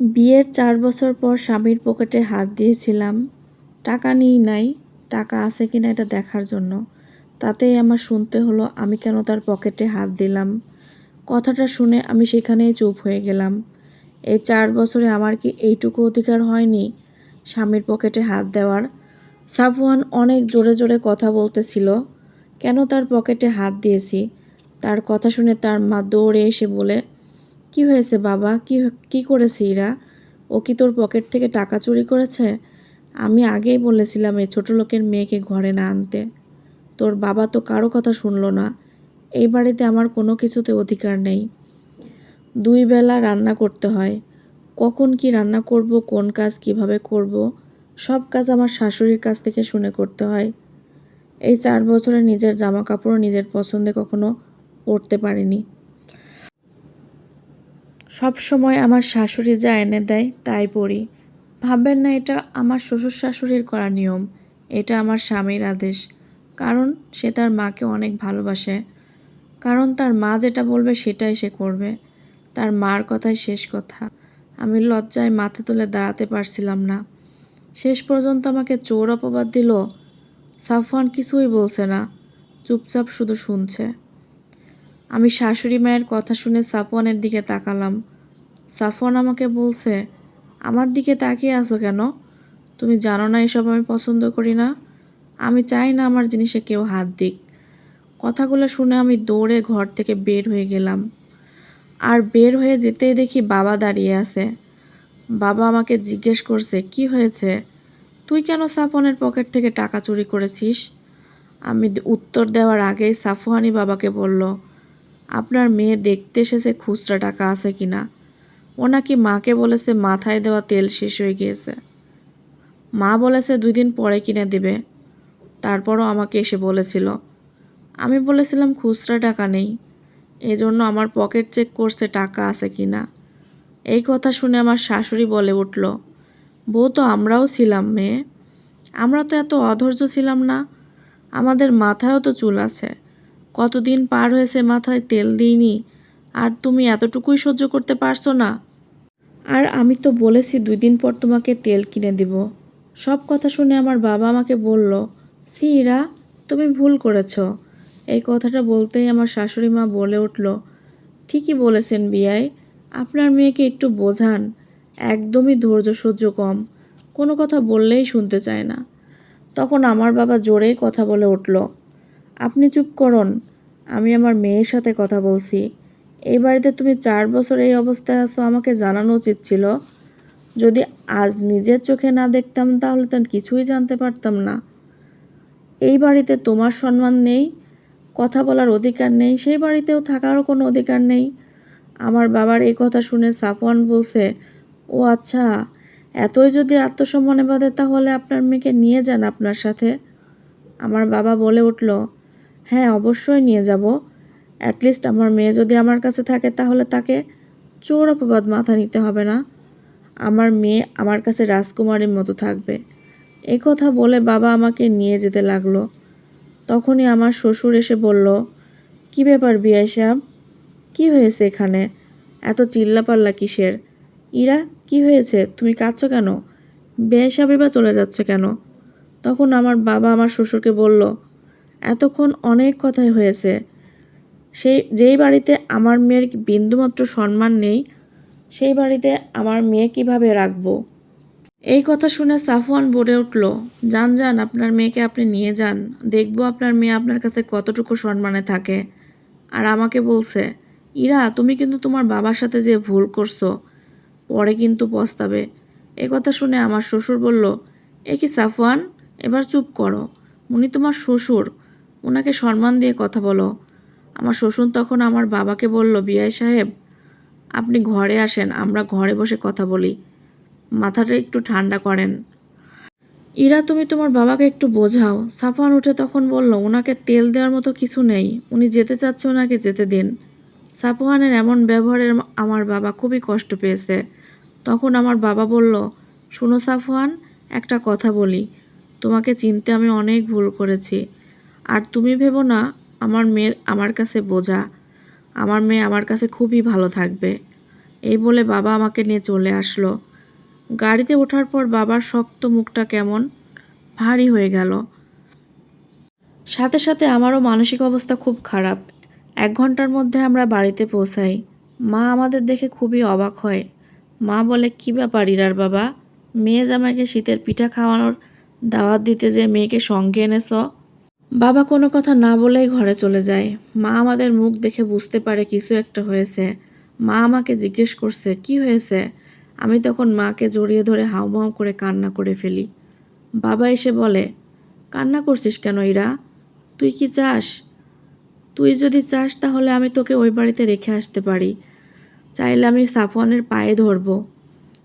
বিয়ের চার বছর পর স্বামীর পকেটে হাত দিয়েছিলাম। টাকা নিই নাই, টাকা আছে কিনা এটা দেখার জন্য। তাতেই আমার শুনতে হলো আমি কেন তার পকেটে হাত দিলাম। কথাটা শুনে আমি সেখানেই চুপ হয়ে গেলাম। এই চার বছরে আমার কি এইটুকু অধিকার হয়নি স্বামীর পকেটে হাত দেওয়ার? সাফওয়ান অনেক জোরে জোরে কথা বলতেছিল, কেন তার পকেটে হাত দিয়েছি? তার কথা শুনে তার মা দৌড়ে এসে বলে কি হয়েছে বাবা? কি কি করেছে ইরা? ও কি তোর পকেট থেকে টাকা চুরি করেছে? আমি আগেই বলেছিলাম এই ছোটো লোকের মেয়েকে ঘরে না আনতে। তোর বাবা তো কারও কথা শুনলো না। এই বাড়িতে আমার কোনো কিছুতে অধিকার নেই। দুই বেলা রান্না করতে হয়। কখন কি রান্না করব, কোন কাজ কীভাবে করব, সব কাজ আমার শাশুড়ির কাছ থেকে শুনে করতে হয়। এই চার বছরে নিজের জামা কাপড় নিজের পছন্দে কখনো পরতে পারিনি। সব সময় আমার শাশুড়ি যা এনে দেয়, তাই পড়ি। ভাববেন না, এটা আমার শ্বশুর শাশুড়ির করা নিয়ম। এটা আমার স্বামীর আদেশ। কারণ সে তার মাকে অনেক ভালোবাসে। কারণ তার মা যেটা বলবে সেটাই সে করবে। তার মার কথাই শেষ কথা। আমি লজ্জায় মাথা তুলে দাঁড়াতে পারছিলাম না। শেষ পর্যন্ত আমাকে চোর অপবাদ দিল। সাফওয়ান কিছুই বলছে না। চুপচাপ শুধু শুনছে। আমি শাশুড়ি মায়ের কথা শুনে সাফওয়ানের দিকে তাকালাম। সাফওয়ান আমাকে বলছে, আমার দিকে তাকিয়ে আছো কেন? তুমি জানো না এসব আমি পছন্দ করি না। আমি চাই না আমার জিনিসে কেউ হাত দিক। কথাগুলো শুনে আমি দৌড়ে ঘর থেকে বের হয়ে গেলাম। আর বের হয়ে যেতেই দেখি বাবা দাঁড়িয়ে আছে। বাবা আমাকে জিজ্ঞেস করছে, কি হয়েছে? তুই কেন সাফনের পকেট থেকে টাকা চুরি করেছিস? আমি উত্তর দেওয়ার আগেই সাফওয়ানি বাবাকে বলল আপনার মেয়ে দেখতে এসেছে খুচরা টাকা আছে কি না ও নাকি মাকে বলেছে মাথায় দেওয়া তেল শেষ হয়ে গিয়েছে। মা বলেছে দুই দিন পরে কিনে দেবে। তারপরও আমাকে এসে বলেছিল। আমি বলেছিলাম, খুচরা টাকা নেই। এজন্য আমার পকেট চেক করছে টাকা আছে কি না এই কথা শুনে আমার শাশুড়ি বলে উঠল, বউ তো আমরাও ছিলাম মেয়ে। আমরা তো এত অধৈর্য ছিলাম না। আমাদের মাথায়ও তো চুল আছে। কতদিন পার হয়েছে মাথায় তেল দিইনি। আর তুমি এতটুকুই সহ্য করতে পারছ না। আর আমি তো বলেছি দুই দিন পর তোমাকে তেল কিনে দিব। সব কথা শুনে আমার বাবা আমাকে বলল সিরা তুমি ভুল করেছ। এই কথাটা বলতেই আমার শাশুড়ি মা বলে উঠল, ঠিকই বলেছেন বিয়াই, আপনার মেয়েকে একটু বোঝান। একদমই ধৈর্য সহ্য কম, কোনো কথা বললেই শুনতে চায় না। তখন আমার বাবা জোরেই কথা বলে উঠল আপনি চুপ করুন। আমি আমার মেয়ের সাথে কথা বলছি। এই বাড়িতে তুমি চার বছর এই অবস্থায় আছো, আমাকে জানানো উচিত ছিল। যদি আজ নিজের চোখে না দেখতাম, তাহলে তো কিছুই জানতে পারতাম না। এই বাড়িতে তোমার সম্মান নেই, কথা বলার অধিকার নেই, সেই বাড়িতেও থাকারও কোনো অধিকার নেই। আমার বাবার এই কথা শুনে সাফওয়ান বলছে, ও আচ্ছা এতই যদি আত্মসম্মানে বাঁধে, তাহলে আপনার মেয়েকে নিয়ে যান আপনার সাথে। আমার বাবা বলে উঠল হ্যাঁ অবশ্যই নিয়ে যাব। অ্যাটলিস্ট আমার মেয়ে যদি আমার কাছে থাকে, তাহলে তাকে চোর অপবাদ মাথা নিতে হবে না। আমার মেয়ে আমার কাছে রাজকুমারীর মতো থাকবে। এই কথা বলে বাবা আমাকে নিয়ে যেতে লাগল। তখনই আমার শ্বশুর এসে বলল, কি ব্যাপার বিয়াই সাহেব? কী হয়েছে এখানে? এত চিল্লাপাল্লা কিসের? ইরা, কি হয়েছে? তুমি কাঁদছো কেন? বিয়াই সাহেব এবার চলে যাচ্ছে কেন? তখন আমার বাবা আমার শ্বশুরকে বলল এতক্ষণ অনেক কথাই হয়েছে। সেই, যেই বাড়িতে আমার মেয়ের বিন্দুমাত্র সম্মান নেই, সেই বাড়িতে আমার মেয়ে কীভাবে রাখব? এই কথা শুনে সাফওয়ান বলে উঠল, যান যান, আপনার মেয়েকে আপনি নিয়ে যান। দেখব আপনার মেয়ে আপনার কাছে কতটুকু সম্মানে থাকে। আর আমাকে বলছে, ইরা, তুমি কিন্তু তোমার বাবার সাথে যে ভুল করছ, পরে কিন্তু পস্তাবে। এ কথা শুনে আমার শ্বশুর বলল, এ কি সাফওয়ান? এবার চুপ করো। উনি তোমার শ্বশুর। ওনাকে সম্মান দিয়ে কথা বলো। আমার শ্বশুর তখন আমার বাবাকে বলল, বিআই সাহেব, আপনি ঘরে আসেন, আমরা ঘরে বসে কথা বলি। মাথাটা একটু ঠান্ডা করেন। ইরা, তুমি তোমার বাবাকে একটু বোঝাও। সাফান উঠে তখন বলল ওনাকে তেল দেওয়ার মতো কিছু নেই। উনি যেতে চাচ্ছে ওনাকে যেতে দিন। সাফওয়ানের এমন ব্যবহারের আমার বাবা খুবই কষ্ট পেয়েছে। তখন আমার বাবা বলল, শুনো সাফওয়ান, একটা কথা বলি। তোমাকে চিনতে আমি অনেক ভুল করেছি। আর তুমি ভেবো না, আমার মেয়ে আমার কাছে বোঝা। আমার মেয়ে আমার কাছে খুবই ভালো থাকবে। এই বলে বাবা আমাকে নিয়ে চলে আসলো। গাড়িতে ওঠার পর বাবার শক্ত মুখটা কেমন ভারী হয়ে গেল। সাথে সাথে আমারও মানসিক অবস্থা খুব খারাপ। এক ঘণ্টার মধ্যে আমরা বাড়িতে পৌঁছাই। মা আমাদের দেখে খুবই অবাক হয়। মা বলে, কী ব্যাপার ইরার বাবা? মেয়ে জামাইকে শীতের পিঠা খাওয়ানোর দাওয়াত দিতে যে মেয়েকে সঙ্গে এনেছ? বাবা কোনো কথা না বলেই ঘরে চলে যায়। মা আমাদের মুখ দেখে বুঝতে পারে কিছু একটা হয়েছে। মা আমাকে জিজ্ঞেস করছে, কি হয়েছে? আমি তখন মাকে জড়িয়ে ধরে হাউমাউ করে কান্না করে ফেলি। বাবা এসে বলে, কান্না করছিস কেন ইরা? তুই কি চাস? তুই যদি চাস তাহলে আমি তোকে ওই বাড়িতে রেখে আসতে পারি। চাইলে আমি সাফওয়ানের পায়ে ধরবো।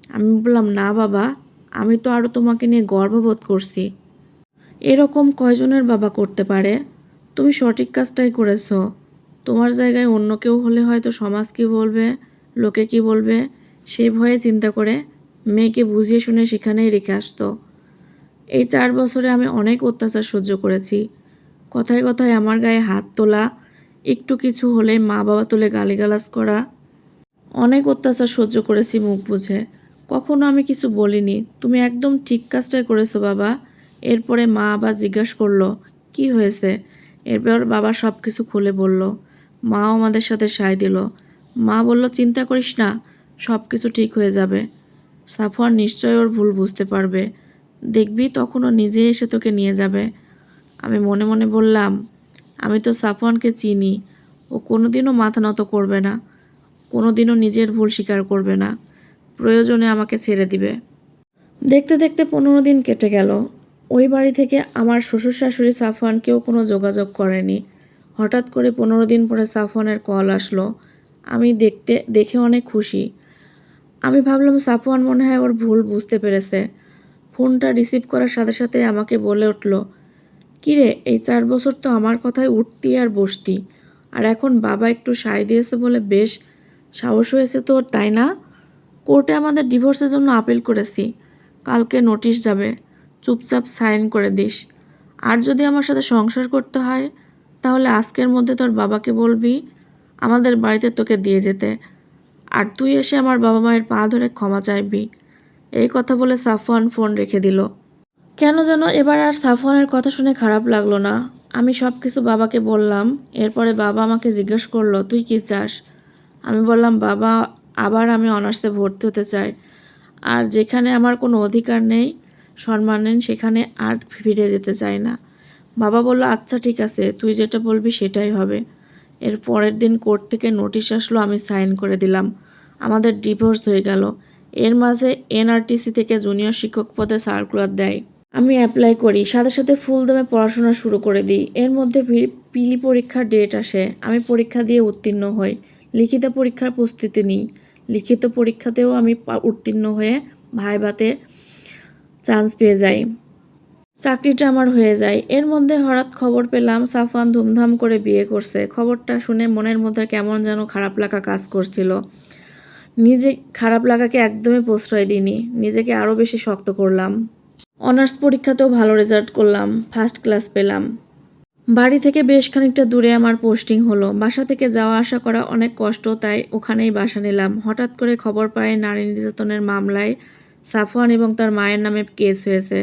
আমি বললাম, না বাবা, আমি তো আরও তোমাকে নিয়ে গর্ববোধ করছি। এরকম কয়জনের বাবা করতে পারে? তুমি সঠিক কাজটাই করেছ। তোমার জায়গায় অন্য কেউ হলে হয়তো সমাজ কী বলবে, লোকে কি বলবে, সেই ভয়ে চিন্তা করে মেয়েকে বুঝিয়ে শুনে সেখানেই রেখে আসতো। এই চার বছরে আমি অনেক অত্যাচার সহ্য করেছি। কথায় কথায় আমার গায়ে হাত তোলা, একটু কিছু হলেই মা বাবা তুলে গালিগালাজ করা। অনেক অত্যাচার সহ্য করেছি মুখ বুঝে। কখনো আমি কিছু বলিনি। তুমি একদম ঠিক কাজটাই করেছ বাবা। এরপরে মা আবার জিজ্ঞাসা করল, কি হয়েছে? এরপর বাবা সব কিছু খুলে বলল, মাও আমাদের সাথে সায় দিল। মা বলল, চিন্তা করিস না সব কিছু ঠিক হয়ে যাবে। সাফওয়ান নিশ্চয় ওর ভুল বুঝতে পারবে। দেখবি তখন ও নিজে এসে তোকে নিয়ে যাবে। আমি মনে মনে বললাম, আমি তো সাফওয়ানকে চিনি। ও কোনোদিনও মাথা নত করবে না। কোনোদিনও নিজের ভুল স্বীকার করবে না। প্রয়োজনে আমাকে ছেড়ে দিবে। দেখতে দেখতে পনেরো দিন কেটে গেল। ওই বাড়ি থেকে আমার শ্বশুর শাশুড়ি সাফওয়ানকেও কোনো যোগাযোগ করেনি। হঠাৎ করে পনেরো দিন পরে সাফওয়ানের কল আসলো। আমি দেখতে, দেখে অনেক খুশি। আমি ভাবলাম সাফওয়ান মনে হয় ওর ভুল বুঝতে পেরেছে। ফোনটা রিসিভ করার সাথে সাথে আমাকে বলে উঠল কিরে এই চার বছর তো আমার কথায় উঠতি আর বসতি। আর এখন বাবা একটু সায় দিয়েছে বলে বেশ সাহস হয়েছে তোর, তাই না? কোর্টে আমাদের ডিভোর্সের জন্য আপিল করেছি। কালকে নোটিশ যাবে। চুপচাপ সাইন করে দিস। আর যদি আমার সাথে সংসার করতে হয়, তাহলে আজকের মধ্যে তোর বাবাকে বলবি, আমাদের বাড়িতে তোকে দিয়ে যেতে। আর তুই এসে আমার বাবা মায়ের পা ধরে ক্ষমা চাইবি। এই কথা বলে সাফওয়ান ফোন রেখে দিল। কেন যেন এবার আর সাফওয়ানের কথা শুনে খারাপ লাগল না। আমি সব কিছু বাবাকে বললাম, এরপরে বাবা আমাকে জিজ্ঞেস করল, তুই কি চাস? আমি বললাম, বাবা, আবার আমি অনার্সে ভর্তি হতে চাই। আর যেখানে আমার কোনো অধিকার নেই সম্মান নেই সেখানে আর ফিরে যেতে চায় না। বাবা বলল আচ্ছা ঠিক আছে, তুই যেটা বলবি সেটাই হবে। এর পরের দিন কোর্ট থেকে নোটিশ আসলো, আমি সাইন করে দিলাম। আমাদের ডিভোর্স হয়ে গেল। এর মাঝে এনআরটিসি থেকে জুনিয়র শিক্ষক পদে সার্কুলার দেয়। আমি অ্যাপ্লাই করি, সাথে সাথে ফুল দমে পড়াশোনা শুরু করে দিই। এর মধ্যে পিলি পরীক্ষার ডেট আসে। আমি পরীক্ষা দিয়ে উত্তীর্ণ হই। লিখিত পরীক্ষার প্রস্তুতি নিই। লিখিত পরীক্ষাতেও আমি উত্তীর্ণ হয়ে ভাইভাতে চান্স পেয়ে যাই। চাকরিটা আমার হয়ে যায়। এর মধ্যে হঠাৎ খবর পেলাম, সাফওয়ান ধুমধাম করে বিয়ে করছে। খবরটা শুনে মনের মধ্যে কেমন যেন খারাপ লাগা কাজ করছিল। নিজে খারাপ লাগাকে একদমই প্রশ্রয় দিইনি। নিজেকে আরও বেশি শক্ত করলাম। অনার্স পরীক্ষাতেও ভালো রেজাল্ট করলাম। ফার্স্ট ক্লাস পেলাম। বাড়ি থেকে বেশ খানিকটা দূরে আমার পোস্টিং হলো। বাসা থেকে যাওয়া আসা করা অনেক কষ্ট, তাই ওখানেই বাসা নিলাম। হঠাৎ করে খবর পাই নারী নির্যাতনের মামলায় সাফওয়ান এবং তার মায়ের নামে কেস হয়েছে।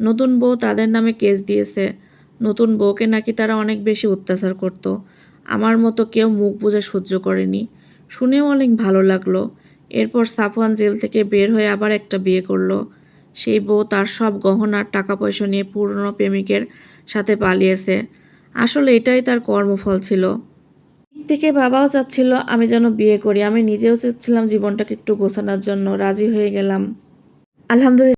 নতুন বউ তাদের নামে কেস দিয়েছে। নতুন বউকে নাকি তারা অনেক বেশি অত্যাচার করত। আমার মতো কেউ মুখ বুঝে সহ্য করেনি। শুনেও অনেক ভালো লাগল। এরপর সাফওয়ান জেল থেকে বের হয়ে আবার একটা বিয়ে করল। সেই বউ তার সব গহনার টাকা পয়সা নিয়ে পুরনো প্রেমিকের সাথে পালিয়েছে। আসলে এটাই তার কর্মফল ছিল। থেকে বাবাও চাচ্ছিল আমি যেন বিয়ে করি। আমি নিজেও চাচ্ছিলাম জীবনটাকে একটু গোছানোর জন্য। রাজি হয়ে গেলাম। আলহামদুলিল্লাহ।